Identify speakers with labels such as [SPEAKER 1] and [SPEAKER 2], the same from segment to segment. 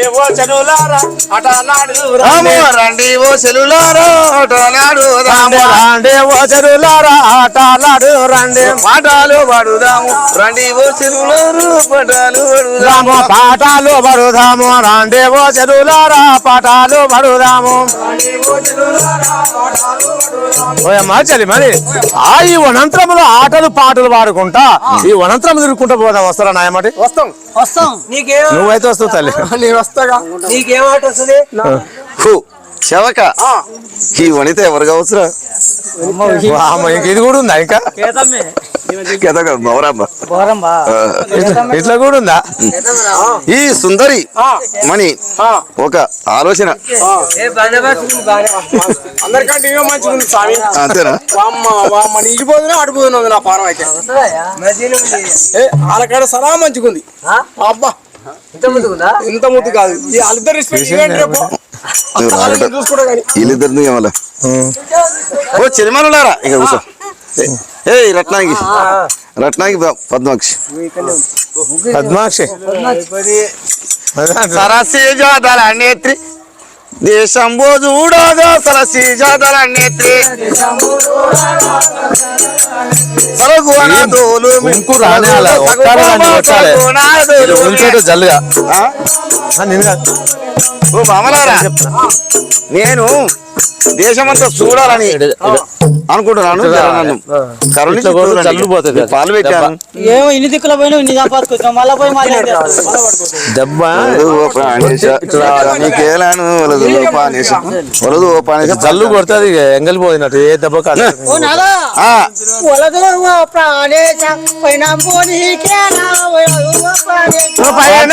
[SPEAKER 1] రండి ఓ చెరువులారా అట నాడు
[SPEAKER 2] రాము
[SPEAKER 1] రండి
[SPEAKER 2] ఓ సెలులారో నాడు
[SPEAKER 1] రండి, రండి ఓ
[SPEAKER 2] పాఠాలు పడుదాము రండి ఓ పాఠాలు
[SPEAKER 1] రాము
[SPEAKER 2] పడుదాము
[SPEAKER 1] పాఠాలు పడుదాము. రండి ఓ చెరువులారా పాఠాలు పడుదాము. ఓయమ్మా చలి మరి ఆ ఈ వనంతరములో ఆటలు పాటలు పాడుకుంటా ఈ వనంతరం తిరుగుకుంటా పోదాం వస్తారా నాయమటి
[SPEAKER 3] వస్తాం వస్తాం. నీకేం
[SPEAKER 1] నువ్వైతే వస్తావు తల్లి.
[SPEAKER 3] నేను వస్తాగా నీకేం ఆట వస్తుంది?
[SPEAKER 2] ఈ వనిత ఎవరు కావచ్చురా?
[SPEAKER 1] వామ్మ, ఇంక ఇది కూడా ఉందా ఇంకా? ఇట్లా- కూడా ఉందా?
[SPEAKER 2] ఈ సుందరి మణి ఒక ఆలోచన. అంతేనా?
[SPEAKER 3] వామ్మ వామ్మ నీ పానం అయితే. ఏ వాళ్ళకాడ సలా మంచిగా ఉంది అబ్బా. ఇంత ముద్దు కాదు. ఈ వాళ్ళిద్దరు రెస్పెక్ట్ ఇవ్వండి రేపు. వాళ్ళని చూసుకోవడం కానీ.
[SPEAKER 2] వీళ్ళిద్దరిని ఏమలా ఓ చెలిమనులారా ఇక కూర్చో. ఏ రత్నాంగి రత్నాంగి ప- పద్మాక్షి.
[SPEAKER 1] పద్మాక్షి.
[SPEAKER 2] సరసీజాదల నేత్రి. దేశంబో చూడదో సరసీజాదల నేత్రి. సరగుణ దోలు
[SPEAKER 1] ఇంకు రానే అలా కొట్టాలి. జల్లుగా. నేను
[SPEAKER 2] దేశమంతా చూడాలని అనుకుంటున్నాను. జర నన్ను కరుణించి
[SPEAKER 1] ఇట్లా కూడా
[SPEAKER 2] చూడండి.
[SPEAKER 1] జల్లు పోతుంది
[SPEAKER 2] నేను పాలు పెట్టాను
[SPEAKER 4] ఏమో ఇన్ని దిక్కుల పోయినా ఇన్ని సంపాదించుకొచ్చాం మళ్ళీ పోయి మళ్ళీ
[SPEAKER 1] దెబ్బ?
[SPEAKER 2] వలదు ఓ ప్రాణేశ, నీకేలాను? వలదు ఓ పానేశ. వలదు ఓ పానేశ.
[SPEAKER 1] జల్లు కొడుతుంది ఎంగలి పోయినట్టు. ఏ దెబ్బ కాదు.
[SPEAKER 4] పైన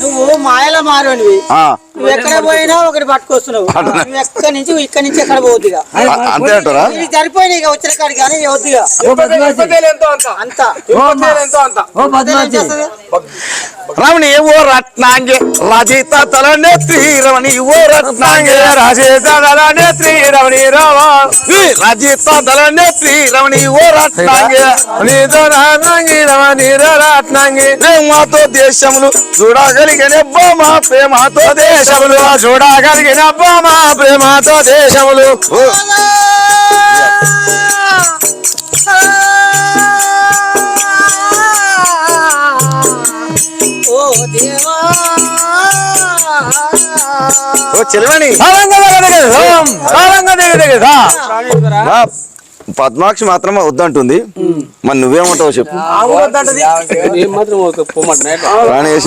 [SPEAKER 4] నువ్వు మాయల మారోనివి
[SPEAKER 2] ఆ,
[SPEAKER 4] నువ్వు ఎక్కడ పోయినా ఒకటి పట్టుకొస్తున్నావు. నువ్వు ఎక్కడి నుంచి ఇక్కడి నుంచి ఎక్కడ
[SPEAKER 2] అంతే అంటారా?
[SPEAKER 4] ఇది సరిపోయినాయి ఇక వచ్చిన కాడికి కానీ
[SPEAKER 3] అంత?
[SPEAKER 2] రమణి ఓ రత్నాంగే రజిత తలనెత్తి రమణి ఓ రత్నాంగే
[SPEAKER 1] రాజేత నేత్రి రమణి
[SPEAKER 2] రజిత తలనెత్తి రమణి ఓ రత్నాంగే
[SPEAKER 1] రమణి రాట్నంగి
[SPEAKER 2] ప్రేమతో దేశములు చూడగలిగిన బొమ్మ ప్రేమతో దేశములు.
[SPEAKER 1] చూడగలిగిన బొమ్మ ప్రేమతో దేశములు.
[SPEAKER 2] ఓ,
[SPEAKER 4] ఓ దేవా.
[SPEAKER 2] ఓ చెలివని మా పద్మాక్షి మాత్రం వద్దంటుంది. మరి నువ్వేమంటావు చెప్పు. ప్రాణేశ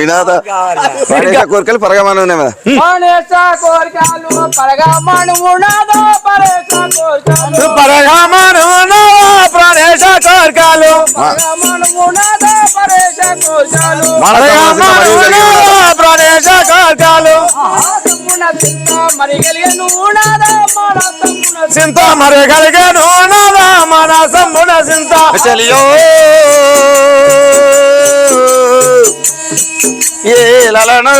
[SPEAKER 2] వినాద ప్రాణేశ కోరికలు పరగమాను ఉన్నాయి కదా.
[SPEAKER 1] పరగమను ప్రాణేశ కోరికలు. ప్రాణేశ కోరికలు చింత మరి కలిగను నదా మన సంబుడ చింత
[SPEAKER 2] చలియో. ఏ లలనో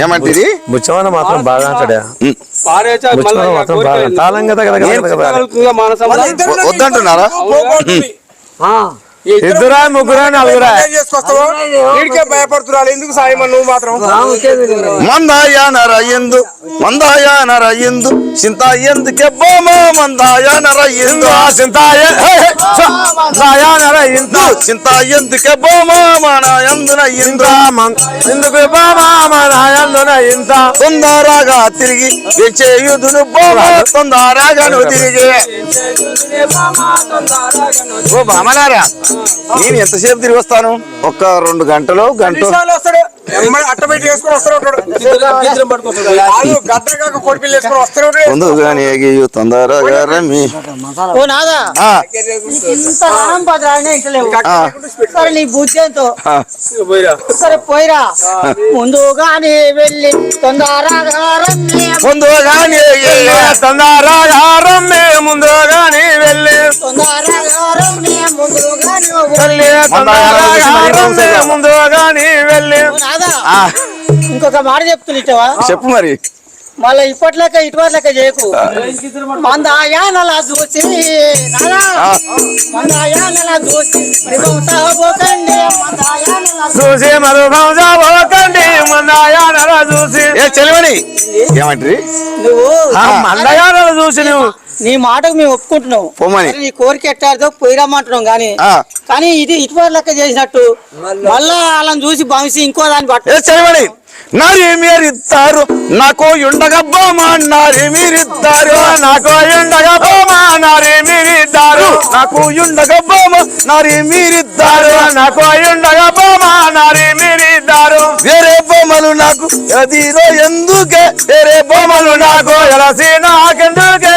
[SPEAKER 2] ఏమంటిది?
[SPEAKER 1] బుచ్చమన్న మాత్రం బాగా అంటాడా.
[SPEAKER 2] ఉమ్.
[SPEAKER 1] బుచ్చమన్న మాత్రం బాగా తాళం కదా కదా కదా కదా
[SPEAKER 2] వ- వద్దంటున్నారా?
[SPEAKER 1] ఇద్దరా ముగ్గురా నలుగురా?
[SPEAKER 3] వీడికే భయపడుతున్నారు. ఎందుకు సాయి నువ్వు మాత్రం?
[SPEAKER 2] మందాయ నర ఎందు మందాయ నర ఎందు చింత ఎందుకే బొమ్మ మందాయ నర చింత ఎందుకే మన ఎందున
[SPEAKER 1] బామా మన
[SPEAKER 2] తొందరగా తిరిగి చేయుదును బొమ్మ తొందరగాను తిరిగి. ఓ బామలారా నేను ఎంతసేపు తిరిగి వస్తాను? ఒక్క రెండు గంటలు గంట. ముందుగానే వెళ్ళి తొందరగా రమ్మి.
[SPEAKER 4] ముందుగానే వెళ్ళి
[SPEAKER 2] ముందుగానే వెళ్ళి.
[SPEAKER 1] తొందరగా
[SPEAKER 2] ముందుగా ఇంకొక
[SPEAKER 4] మాట చెప్తున్నా
[SPEAKER 2] చెప్పు మరి.
[SPEAKER 4] మళ్ళీ ఇప్పట్లెక్క ఇటువట్లెక్క చేయకు. మందాయానలా చూసి నాదా మందాయానలా చూసి
[SPEAKER 1] చూసి. మందయానల చూసి
[SPEAKER 2] చెలివని ఏమంటారు?
[SPEAKER 4] నువ్వు?
[SPEAKER 1] ఆ. మందయానల చూసి నువ్వు.
[SPEAKER 4] నీ మాటకు మేము ఒప్పుకుంటున్నావు
[SPEAKER 2] పొమ్మని.
[SPEAKER 4] సరే, నీ కోరిక ఎట్టాడుతో పోయి రమ్మంటున్నాం కానీ. కానీ ఇది ఇటువరి లెక్క చేసినట్టు. మళ్ళా. వాళ్ళని చూసి భావించి ఇంకో దాన్ని పట్టు.
[SPEAKER 2] ఏ చెలివని నారి మీరిస్తారు నాకు ఉండగబ్బమా నారి మీరిస్తారు
[SPEAKER 1] నాకు ఎండగా పోమా నారి మీరిద్దారు.
[SPEAKER 2] నాకు ఉండగబ్బమా నారి మీరిస్తారు
[SPEAKER 1] నాకు ఎండగా పోమా నారి మీరిద్దారు.
[SPEAKER 2] వేరే బొమ్మలు నాకు ఎదిరో ఎందుకే? వేరే బొమ్మలు నాకు
[SPEAKER 1] ఎలసి నాకెందుకే?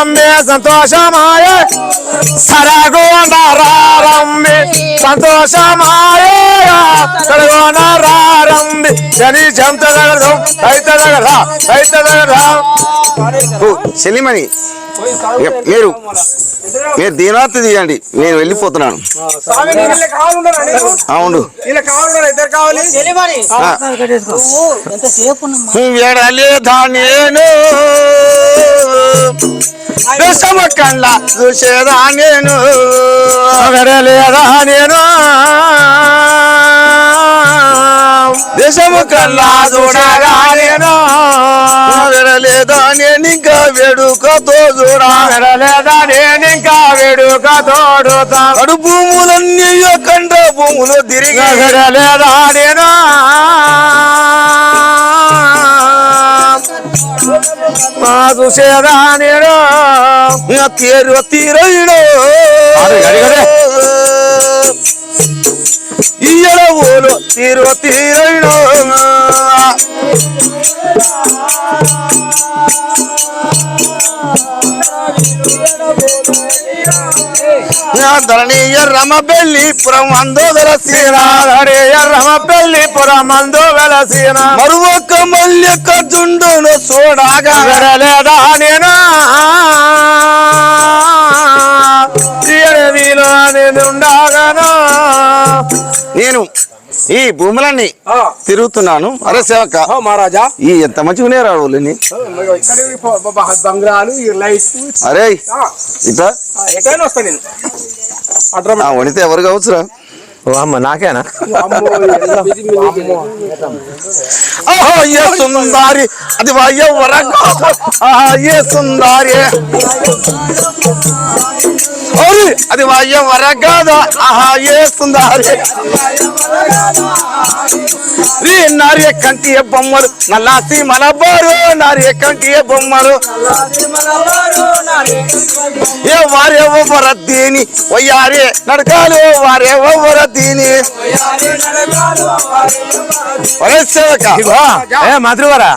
[SPEAKER 1] రమ్య సంతోషమాయ. సరగుణారా రమ్య సంతోషమాయ. సరగుణారా రమ్య శని జంత దగ్గర రైత దగ్గర రైత దగ్గర
[SPEAKER 2] చెలిమణి ఇక మీరు మీరు దీనార్తి తీయండి నేను వెళ్ళిపోతున్నాను? అవును? ఎడలేదా నేను విషమ కండ్ల చూసేదా నేను
[SPEAKER 1] లేదా నేను
[SPEAKER 2] దేశము కల్లా చూడగా
[SPEAKER 1] నేను
[SPEAKER 2] విడలేదా నేను ఇంకా వేడుకతో చూడా.
[SPEAKER 1] లేదా నేను ఇంకా వేడుక తోడుతా
[SPEAKER 2] కడు భూములన్నీ కండ భూములు తిరిగి
[SPEAKER 1] లేదా నేను మా చూసేదా నేను
[SPEAKER 2] తీరు తీరైడు
[SPEAKER 1] అరే, అరే, అరే.
[SPEAKER 2] ఇయ్యల ధరణీయ తీరు తీరైడు ధరణి ఎర్రమ పెళ్ళి పురం అందోదల సీన.
[SPEAKER 1] హరి ఎర్రమ పెళ్ళి
[SPEAKER 2] మరొక మల్లిక జుండును చూడగా
[SPEAKER 1] నేను? నేను
[SPEAKER 2] ఈ భూములన్నీ తిరుగుతున్నాను. అరే సేవక
[SPEAKER 3] మహారాజా.
[SPEAKER 2] ఈ ఎంత
[SPEAKER 3] బంగ్లాలు ఈ లైట్స్.
[SPEAKER 2] అరే ఇట్లా?
[SPEAKER 3] ఎటైనా వస్తా నేను.
[SPEAKER 2] వనితే ఎవరు కావచ్చురా?
[SPEAKER 1] అమ్మ నాకేనా?
[SPEAKER 3] అమ్మో, అమ్మో.
[SPEAKER 2] ఆహా ఏ సుందారి అది వాయ్య వరగా? ఆహా ఏ సుందారి అది వాయ్య వరగాద ఆహా ఏ సుందారి? Colorado. రీ నార్య కంటి బొమ్మలు నల్లాసి మలబారు నార్య కంటి బొమ్మలు. ఏ వారే ఒవ్వర దీని వయ్యారే నడకాలు వారే ఒవ్వర దీని
[SPEAKER 1] మధురవరా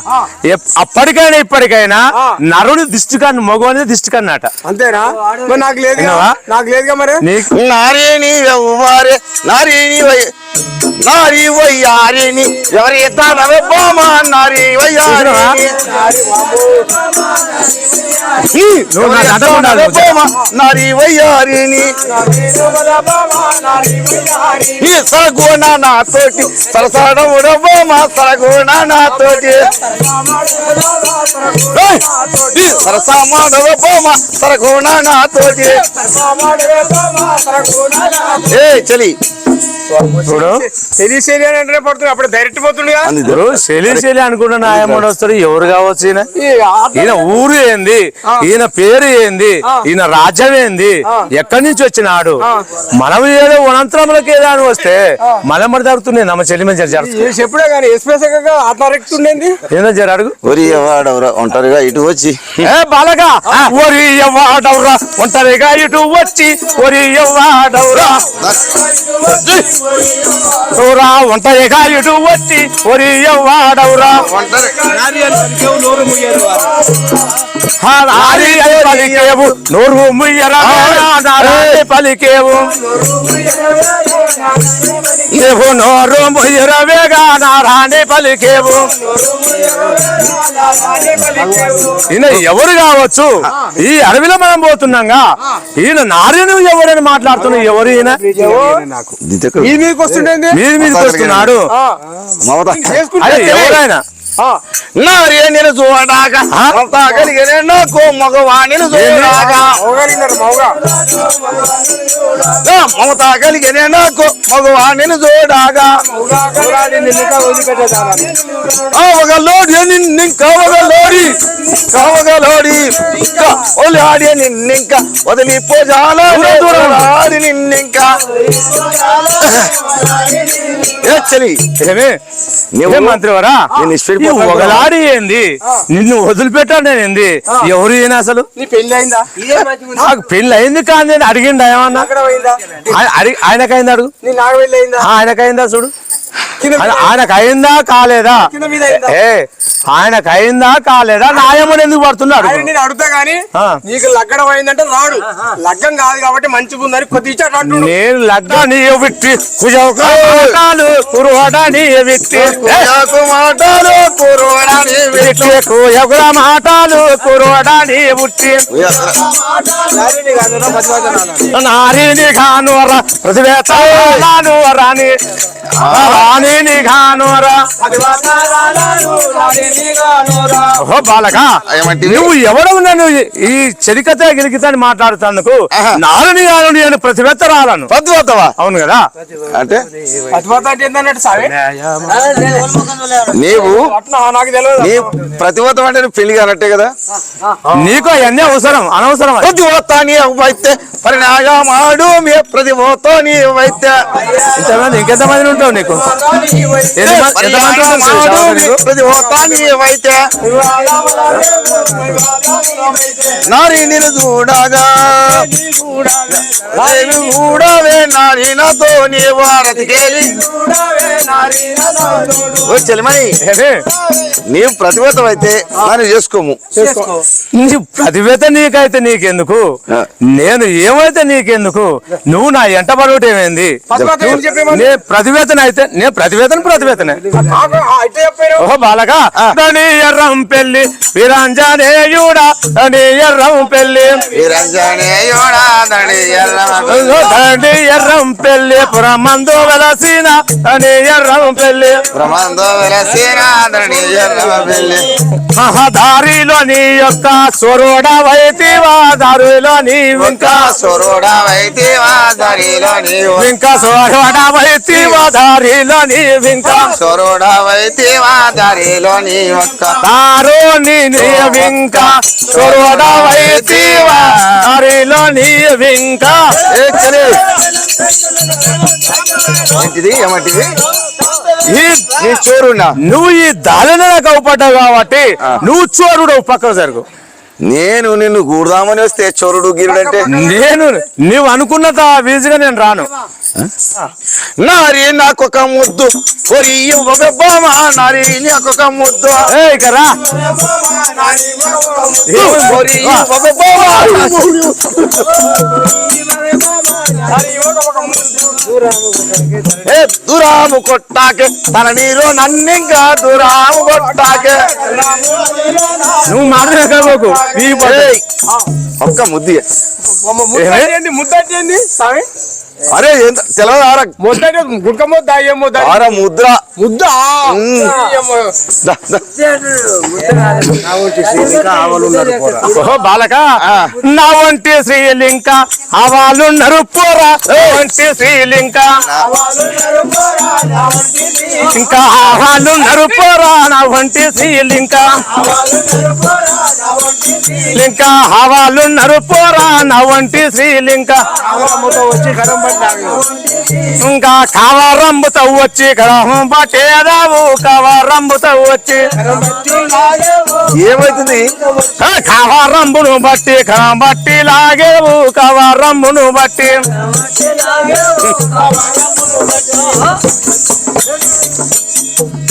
[SPEAKER 1] అప్పటికైనా ఇప్పటికైనా నరుని దిష్టి కన్ను మగవాని దిష్టి కన్నట
[SPEAKER 3] అంతేనా నాకు లేదు? నాకు లేదుగా మరి?
[SPEAKER 1] నీకు?
[SPEAKER 2] నారేని నారీ వయ్యారిని. ఎవరి తానవ బొమ్మ నారీ నారీ వయ్యారిని. ఈ సరగోణ నా తోటి సరసడముడ బొమ్మ సరగోణ నా తోటి! ఈ సరసమాడవ నా తోటి ఏ చలి.
[SPEAKER 1] చూడు.
[SPEAKER 3] శని శని అని అంటే పడుతుంది అప్పుడు డైరెక్ట్ పోతుండగా
[SPEAKER 2] అంది
[SPEAKER 1] ఇప్పుడు శైలి శైలి అనుకున్న నాయముడు వస్తాడు ఎవరు కావచ్చు ఈయన? ఈయన ఊరు ఏంది? ఈయన పేరు ఏంది? ఈయన రాజ్యం ఏంది? ఎక్కడి నుంచి వచ్చినాడు? మనం ఏదో వనంతరములకి ఏదో అని వస్తే మనం మరి జరుగుతుంది నమ్మ చెల్లి మంచి జరుగు
[SPEAKER 3] చెప్పుడే కానీ ఉండేది?
[SPEAKER 1] ఏందో జర అడుగు.
[SPEAKER 2] ఒరి వాడవరా ఒంటరిగా ఇటు వచ్చి.
[SPEAKER 1] ఏ బాలగా ఒరి ఎవ్వాడవురా ఒంటరిగా ఇటు వచ్చి ఒరి ఎవ్వాడవురా వచ్చి వాడవురా
[SPEAKER 2] ఒంటరి
[SPEAKER 3] నోరు ముయ్యారు వారు.
[SPEAKER 1] నారి అని పలికేవు నోరు ముయ్యరా పలికేవు నీవు నోరు ముయ్యరవేగా నారాని పలికేవు. ఈయన ఎవరు కావచ్చు? ఈ అడవిలో మనం పోతున్నాగా. ఈయన నారిని ఎవరని మాట్లాడుతున్నావు ఎవరు ఈయన?
[SPEAKER 3] మీదకి
[SPEAKER 1] వస్తున్నాడు. ఎవరైనా
[SPEAKER 3] ఆ,
[SPEAKER 2] నారే నేను చూడాక కలిగిన నాకు మగవాణిని చూడాక నా మమత కలిగిన నాకు మగవాణిని చూడాక ఒక లోడి నిన్నింక ఒక లోడి ఒక లోడి ఇంకా ఒలాడి నిన్నింక వదిలిపోజాల నిన్నింక చలి నువ్వు-
[SPEAKER 1] మంత్రివరా. ఒకలాడి ఏంది? నిన్ను వదిలిపెట్టాను నేను ఏంది? ఎవరు ఈయన అసలు?
[SPEAKER 3] నీ పెళ్ళి అయిందా
[SPEAKER 1] నాకు పెళ్ళి అయింది కానీ అని అడిగిండు ఏమన్నా? ఆయనకైంది అడుగు. ఆయనకైందా చూడు. ఆయనకు అయిందా కాలేదా? ఏ ఆయనకు అయిందా కాలేదా? నాయముడు ఎందుకు పడుతున్నాడు
[SPEAKER 3] నేను అడుగుతా గానీ. నీకు లగ్గడం అయిందంటే రాడు. లగ్గం కాదు కాబట్టి మంచిగా ఉందని కొద్ది ఇచ్చాడు అంటున్నాడు.
[SPEAKER 1] నేను లగ్గ నీ విట్టి కుజాలు కురువడ నీ విట్టి
[SPEAKER 2] నాకు మాటలు కురవడాని
[SPEAKER 1] మాటలు కురువడ నీ ఉట్టి.
[SPEAKER 3] నారిని కాదురా, మధ్యవర్తి నాన్న.
[SPEAKER 1] నారిని గానుర రాణిని గానుర ఓహో బాలక? నువ్వు ఎవడవు నన్ను ఈ చెరికత గిరికిత అని మాట్లాడుతాందుకు
[SPEAKER 2] ఆహా.
[SPEAKER 1] నారుని గాను నేను ప్రతివేత రాలను
[SPEAKER 2] పద్వతవా
[SPEAKER 1] అవును కదా?
[SPEAKER 2] అంటే? నీవు
[SPEAKER 3] తెలియదు.
[SPEAKER 2] నీ ప్రతివతం అంటే పెళ్ళి కానట్టే కదా?
[SPEAKER 1] నీకు అవన్నీ అవసరం అనవసరం.
[SPEAKER 2] ప్రతివత నీవైతే పరిణాగ మాడు మీ ప్రతివత నీవైతే.
[SPEAKER 1] ఇంతమంది ఇంకెంతమంది ఉంటావు నీకు?
[SPEAKER 2] ప్రతివత నీవైతే. నారి నిన్ను చూడగా. చూడవే నారి నాతో నీ వారతికేలి
[SPEAKER 1] ఏమే?
[SPEAKER 2] నీవు ప్రతివతం అయితే నన్ను చేసుకోము.
[SPEAKER 1] నీ ప్రతివేత నీకైతే నీకెందుకు. నేను ఏమైతే నీకెందుకు? నువ్వు నా ఎంట పడవటమేంది నే ప్రతివేతన అయితే నే ప్రతివేతన ప్రతివేతనే ఓహో బాలక. దని ఎర్రం పెళ్ళి వీరాంజనేయుడా దని ఎర్రం
[SPEAKER 2] పెళ్ళి దడి
[SPEAKER 1] దండి ఎర్రం పెళ్ళి పురమందు వెలసిన దని ఎర్రం పెళ్ళి
[SPEAKER 2] ప్రమాందో వెలసిన దడి పెళ్ళి
[SPEAKER 1] మహదారిలో నీ యొక్క స్వరోడ వైతివా దారిలో నీ ఇంకా
[SPEAKER 2] సొరోడ వైతివా దరిలో నీవు
[SPEAKER 1] ఇంకా స్వరోడ వైతివా దారిలో నీ ఇంకా
[SPEAKER 2] సొరోడ వైతివా దరిలో నీ ఒక్క
[SPEAKER 1] దారు నీ ఇంకా స్వరోడ వైతివా దారిలో నీ ఇంకా.
[SPEAKER 2] ఏంటిది? ఏమంటిది? నీ చోరున్నా
[SPEAKER 1] నువ్వు ఈ దారిలో కవపడ్డావు కాబట్టి నువ్వు చోరుడు పక్కన జరుగు.
[SPEAKER 2] నేను నిన్ను గూడదామని వస్తే చోరుడు గిరుడు అంటే?
[SPEAKER 1] నేను నువ్వు అనుకున్నంత ఈజీగా నేను రాను.
[SPEAKER 2] నారి నాకొక ముద్దు. బామ నారి నాకొక ముద్దు.
[SPEAKER 1] ఏ ఇక రా.
[SPEAKER 2] ఒరి ఇవ్వవే బామ ఏ దురాము కొట్టాకే తన నీరు నన్నింకా దురాము కొట్టాకే.
[SPEAKER 1] నువ్వు మాట్లాడకపోకు
[SPEAKER 2] ఏయ్, ఒక్క ముద్ది
[SPEAKER 3] ముద్దండి స్వామి?
[SPEAKER 2] అరే ఎంత తెలవదు ఆర
[SPEAKER 3] గుడ్క ముద్ద ముద్ద
[SPEAKER 2] ముద్ర.
[SPEAKER 3] ముద్ద
[SPEAKER 1] బాలక. నా వంటి శ్రీలింక అవాళ్ళున్నారు పోరా వంటి శ్రీలింక. ఇంకా అవాళ్ళున్నారు పోరా నా వంటి శ్రీలింక. లింక హవాళ్ళున్నారు పోరా నా వంటి శ్రీలింక.
[SPEAKER 3] వచ్చి కడం పడ్డాడు
[SPEAKER 1] ఇంకా కవరంబుతో వచ్చి కడహం పట్టేదావు కవరంబుతో వచ్చి.
[SPEAKER 2] ఏమైతుంది?
[SPEAKER 1] కవరంబును బట్టి బట్టి లాగేవు కవరంబును బట్టి. ఓ,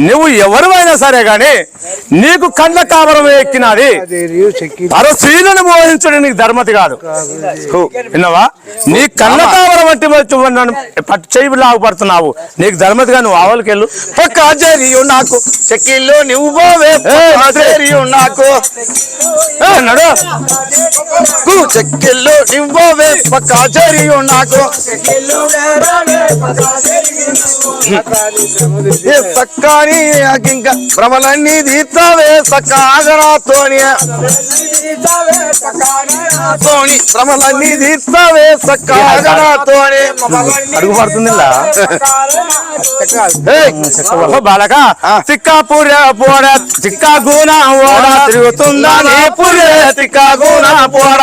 [SPEAKER 1] నువ్వు ఎవరివైనా సరే గాని నీకు కళ్ళ కావరం ఎక్కినది. మరో స్త్రీలను బోధించడం నీకు ధర్మతి కాదు. విన్నావా? నీ కళ్ళ కావరం అంటే నన్ను పట్టు చేయి లాగుపడుతున్నావు. నీకు ధర్మతిగా నువ్వు ఆవలికెళ్ళు
[SPEAKER 2] పక్క జరిyu నాకు చెక్కిల్లో నువ్వు పోవే. పక్క జరిyu నాకు.
[SPEAKER 1] నడు.
[SPEAKER 2] నువ్వు పోవే. పక్క జరిyu నాకు. సక్కాని నాకింక భ్రమలన్నీ తీర్చావే సక్క ఆగరాతోని తోని భ్రమలన్నీ తీర్చావే సక్క ఆగరాతోని
[SPEAKER 1] అడుగు పడుతుంది ఇలా.
[SPEAKER 2] ఏయ్,
[SPEAKER 1] ఓ బాలక
[SPEAKER 2] ఆ.
[SPEAKER 1] తిక్క పూర పోడ తిక్క గూన ఓడ తిరుగుతుందా నీ పురే తిక్క గూన పోడ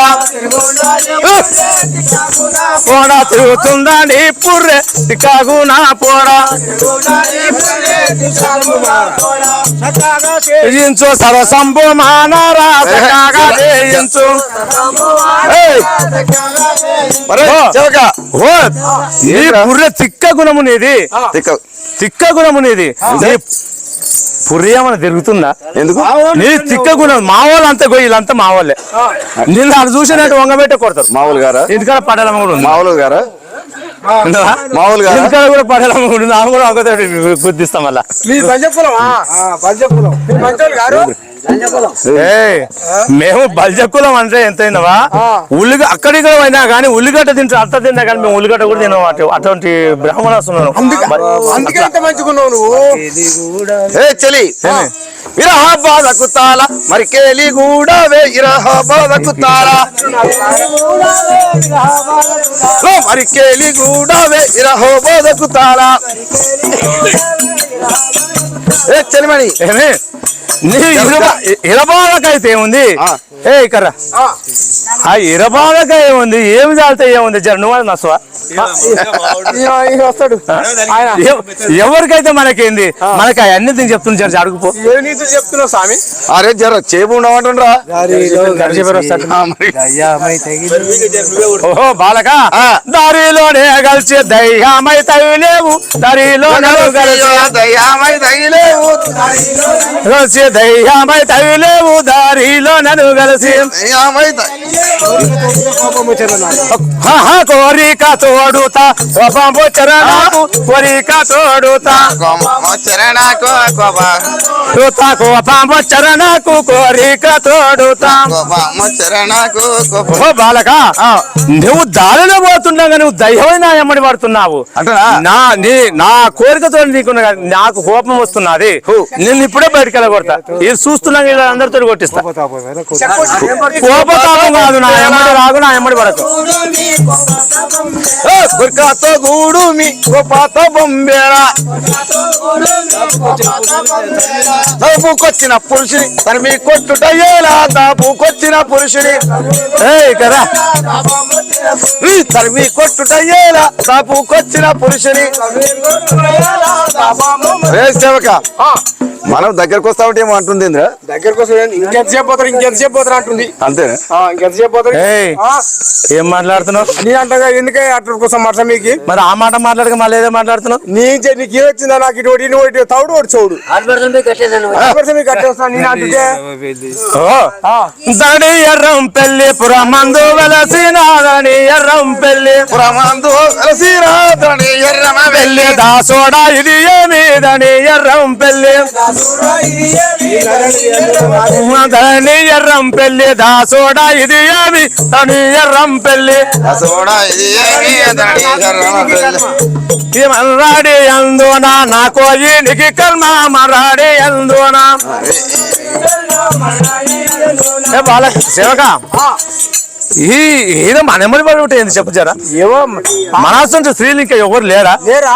[SPEAKER 1] పోడ తిరుగుతుందా నీ పుర్రె తిక్క గూన పోడ జయించు సరసంభు మానారా చక్కగా ఓ! నీ పుర్రె తిక్క గుణము నీది.
[SPEAKER 2] తిక్క.
[SPEAKER 1] తిక్క గుణము నీది. నీ పుర్రె ఏమైనా తిరుగుతుందా?
[SPEAKER 2] ఎందుకు?
[SPEAKER 1] నీ తిక్క గుణం మా వాళ్ళు అంతా గొయ్యిలంతా మా వాళ్ళే. నిన్న అది చూసినట్టు వంగబెట్టే కొడతారు.
[SPEAKER 2] మామూలు గారా?
[SPEAKER 1] ఇంటికాడ పడేలమ్మ కూడా
[SPEAKER 2] మామూలు గారా? మామూలుగా?
[SPEAKER 1] ఇంటికాడ కూడా కూడా ఉంది ఆమె కూడా మళ్ళా.
[SPEAKER 3] మీ మీ పంచోళ్ళు గారు
[SPEAKER 1] మేము బల్జక్కులం అంటే ఎంతైనవా ఉల్లిగ అక్కడిక్కడ అయినా కానీ ఉల్లిగడ్డ తింటే అత్త తిన్నా కానీ మేము ఉల్లిగడ్డ కూడా తిన్నాం అటు అటువంటి బ్రాహ్మణస్తున్నాను
[SPEAKER 2] చలి. బాధకు మరి కేలి కూడా బాధకు ఓ మరి కేలి కూడా బాధకు ఏ చలిమణి.
[SPEAKER 1] ఏమే? ఇరబా- ఇరబాలకైతే ఏముంది. ఏ ఇక్కడ ఆ ఇరబాలక ఏముంది? ఏమి చాలితే ఏముంది? జర నువ్వు
[SPEAKER 3] ఈయన వస్తాడు.
[SPEAKER 1] ఎవరికైతే మనకేంది? మనకి అవన్నీ దీన్ని చెప్తుంది జర అడుగుపో
[SPEAKER 3] చెప్తున్నావు స్వామి?
[SPEAKER 2] అరే జర చేపు ఉండమంటుండ్రా.
[SPEAKER 1] ఓహో బాలక. దారిలోనే కలిసి దయ్యామై తగిలేవు. దారిలోనే కలిసి
[SPEAKER 2] దయ్యామై తగిలేవు.
[SPEAKER 1] దయ్యామై తగిలేవు. దారిలో నన్ను కలిసి
[SPEAKER 2] దయ్యామై త-
[SPEAKER 1] హహ, కోరిక తోడుతా కోపం చరణకు కోరిక తోడుతా
[SPEAKER 2] కోమ చరణకు కోప
[SPEAKER 1] తోతా కోపం చరణకు కోరిక తోడుతా.
[SPEAKER 2] కోపమ చరణకు
[SPEAKER 1] ఓ బాలక నువ్వు దారిలో పోతున్నావు నువ్వు దైవమైన ఎమ్మడి పడుతున్నావు? నా నీ నా కోరికతో నీకున్న నాకు కోపం వస్తున్నది. నేను ఇప్పుడే బయటకు వెళ్ళగొడతా. ఇది చూస్తున్నా ఇలా అందరితో కొట్టిస్తా. కోపతాపం కాదు నా ఎమ్మడి రాగు నా ఎమ్మడి పడకు.
[SPEAKER 2] గుర్కాతో గూడు మీ గోపాత బొంబేరా. దాపుకొచ్చిన పురుషుని తరిమి కొట్టుటయ్యేలా దాపుకొచ్చిన పురుషుని.
[SPEAKER 1] ఏయ్ కదా.
[SPEAKER 2] తరిమి కొట్టుటయ్యేలా దాపుకొచ్చిన పురుషుని. సేవక. మనం దగ్గరకు వస్తా ఉంటే ఏమో అంటుంది ఇంద్ర.
[SPEAKER 3] దగ్గరకు వస్తాడు ఇంకెంతసేపు పోతారు ఇంకెంతసేపు పోతారు అంటుంది.
[SPEAKER 2] అంతేనా?
[SPEAKER 1] ఏం మాట్లాడుతున్నావు?
[SPEAKER 3] నీ అంటగా ఎందుకే అట్ల కోసం మాట మీకు?
[SPEAKER 1] మరి ఆ మాట మాట్లాడక మళ్ళీ ఏదో మాట్లాడుతున్నావు?
[SPEAKER 3] నీ చే- నీకు ఏమొచ్చిందా నాకు ఇటు ఒకటి, ఇటు ఒకటి తౌడు ఒకటి చౌడు.
[SPEAKER 1] దడి ఎర్రం పెళ్ళి పురమందు వెలసిన దడి ఎర్రం పెళ్ళి
[SPEAKER 2] పురమందు వెలసిరాదని ఎర్రమ
[SPEAKER 1] పెళ్ళి దాసోడా ఇది ఏమి దడి ఎర్రం పెళ్ళి ధని ఎర్రం పెళ్ళి దాసోడా ఇది ఏమి? దడి ఎర్రం
[SPEAKER 2] పెళ్ళి ఇది
[SPEAKER 1] మర్రాడి అందునా నా కోయినికి కర్మ మర్రాడి అందునా ఏ బాల సేవక? ఈ ఈయన మనెమ్మడి పడి ఉంటే ఏంది చెప్పు జరా?
[SPEAKER 3] ఏవో
[SPEAKER 1] మనసు స్త్రీలు ఇంకా ఎవరు లేరా?
[SPEAKER 3] లేరా?